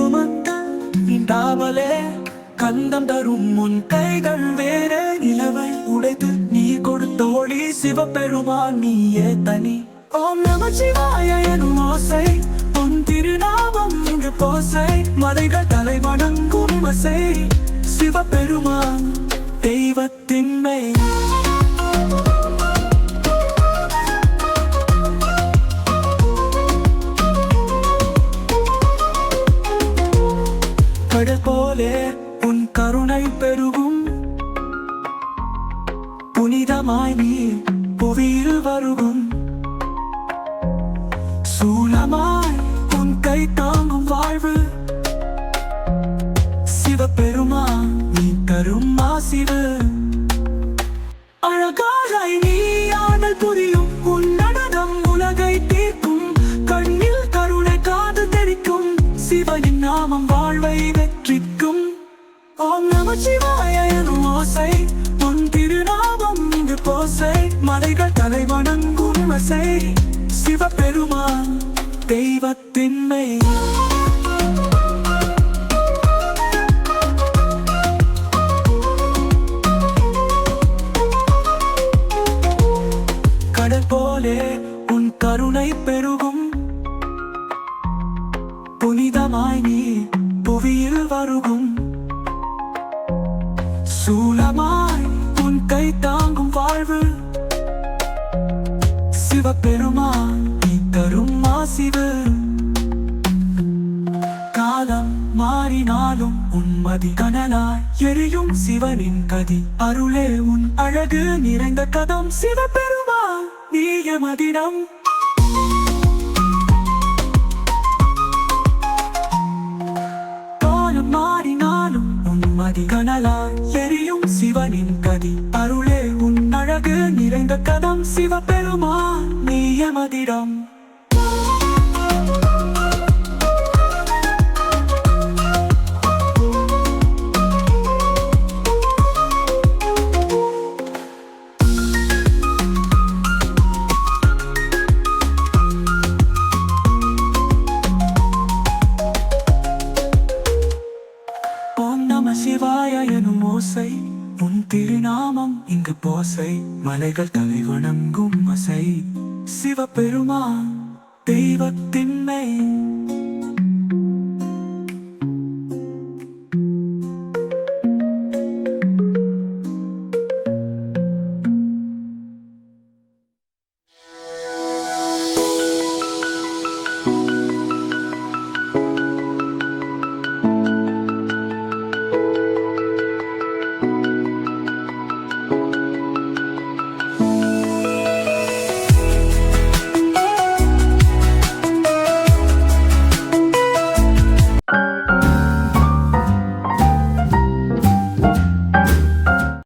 சுமத்த காவலே கந்தம் தரும் முன் கைகள் வேற நிலவை. உடைத்து நீ கொடுத்தோழி சிவபெருமான் நீயே தனி. ஓம் நம சிவாய எனும் ஓசை உன் திருநாமம் இங்கு போசை. மலைகள் தலை வணங்கும் மசை சிவபெருமான் தெய்வத்தின்மை. கடல் போலே உன் கருணை பெருகும். புனிதமாய் நீ புவியில் வருகும். சூலமாய் உன் கை தாங்கும் வாழ்வு. சிவபெருமான் நீ தரும் ஆசிவு. அழகாய் நீ ஆனால் புரியும். உன் நடனம் உலகை தீர்க்கும். கண்ணில் கருணை காது தெரிக்கும் சிவனின் நாமம் வாழ்வை ஓம் நம எனும் ஓசை. உன் திருநாமம் இங்கு போசை. மலைகள் தலை வணங்கும் சிவபெருமான் தெய்வத்தின்மை கடல் போலே உன் கருணை பெருகும் சூலமாய் உன் கை தாங்கும் வாழ்வு. சிவபெருமான் நீ தரும் மாசிவு காலம் மாறினாலும் உன்மதி கனலாய் எரியும் சிவனின் கதி. அருளே உன் அழகு நிறைந்த கதம் சிவபெருமான் நீய மதினம். காலம் மாறினாலும் மதி கனலாம் எரியும் சிவனின் கதி. அருளே உன் அழகு நிறைந்த கதம். சிவபெருமான் நீய எமதிடம் நம சிவாய எனும் ஓசை. உன் திருநாமம் இங்கு போசை. மலைகள் தலை வணங்கும் மசை சிவபெருமான் தெய்வத்தின்மை.